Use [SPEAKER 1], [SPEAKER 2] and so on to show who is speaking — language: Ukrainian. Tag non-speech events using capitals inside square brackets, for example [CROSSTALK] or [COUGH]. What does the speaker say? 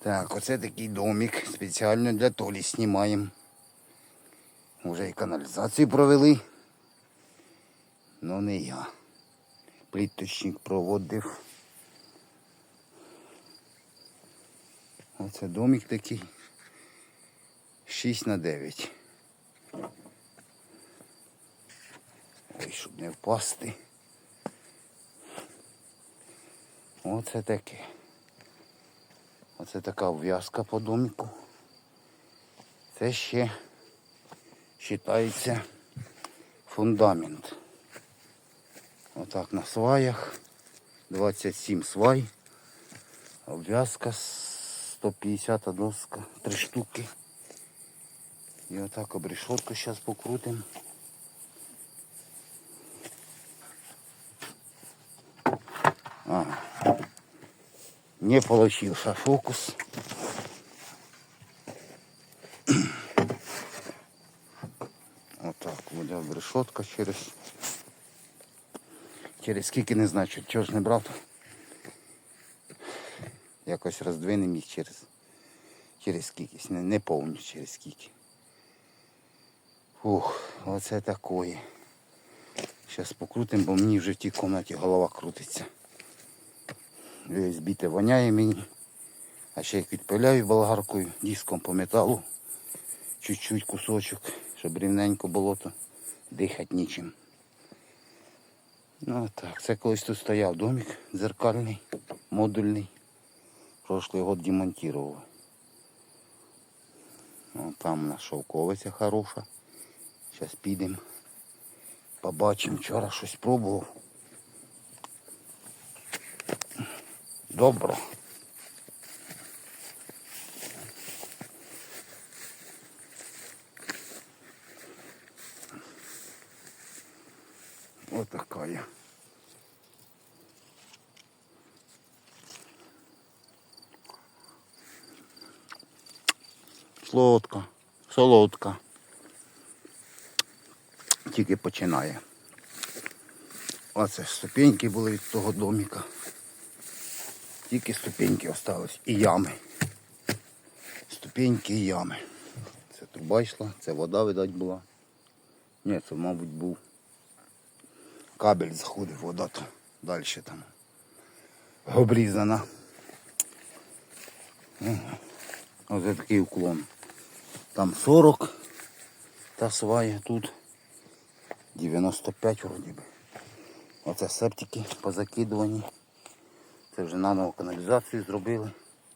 [SPEAKER 1] Так, оце такий домик. Спеціально для Толі знімаємо. Уже і каналізацію провели. Ну не я. Пліточник проводив. Оце домик такий. 6 на 9. Ой, щоб не впасти. Оце таке. Оце така в'язка по домику. Це ще вважається фундамент. Отак на сваях. 27 свай. Обв'язка 150 доска. Три штуки. І отак обрешетку зараз покрутимо. Ага. Не получился фокус. [CLEARS THROAT] Отак, буде решетка через. Через скільки не знаю, чого- ж не брав. Якось роздвинем їх через. Через скільки. Не, не повністю через скільки. Ух, оце такое. Зараз покрутимо, бо мені вже в тій кімнаті голова крутиться. Збіте воняє мені. А ще як відпиляю болгаркою, диском по металу. Чуть-чуть кусочок, щоб рівненько було, то дихати нічим. Ну так, це колись тут стояв домик дзеркальний, модульний. Прошлий год демонтував. Ну, там у нас шовковиця хороша. Зараз підемо. Побачимо, вчора щось пробував. Добро. Такая. Солодка, солодка. Тільки починає. Оце ступеньки були від того домика. Тільки ступеньки остались і ями. Ступеньки і ями. Це труба йшла, це вода, видать, була. Ні, це, мабуть, був кабель заходив, вода то далі там обрізана. Ось такий уклон. Там 40 та свая тут 95 вроді би. Оце септики позакидувані. Це вже наново каналізацію зробили.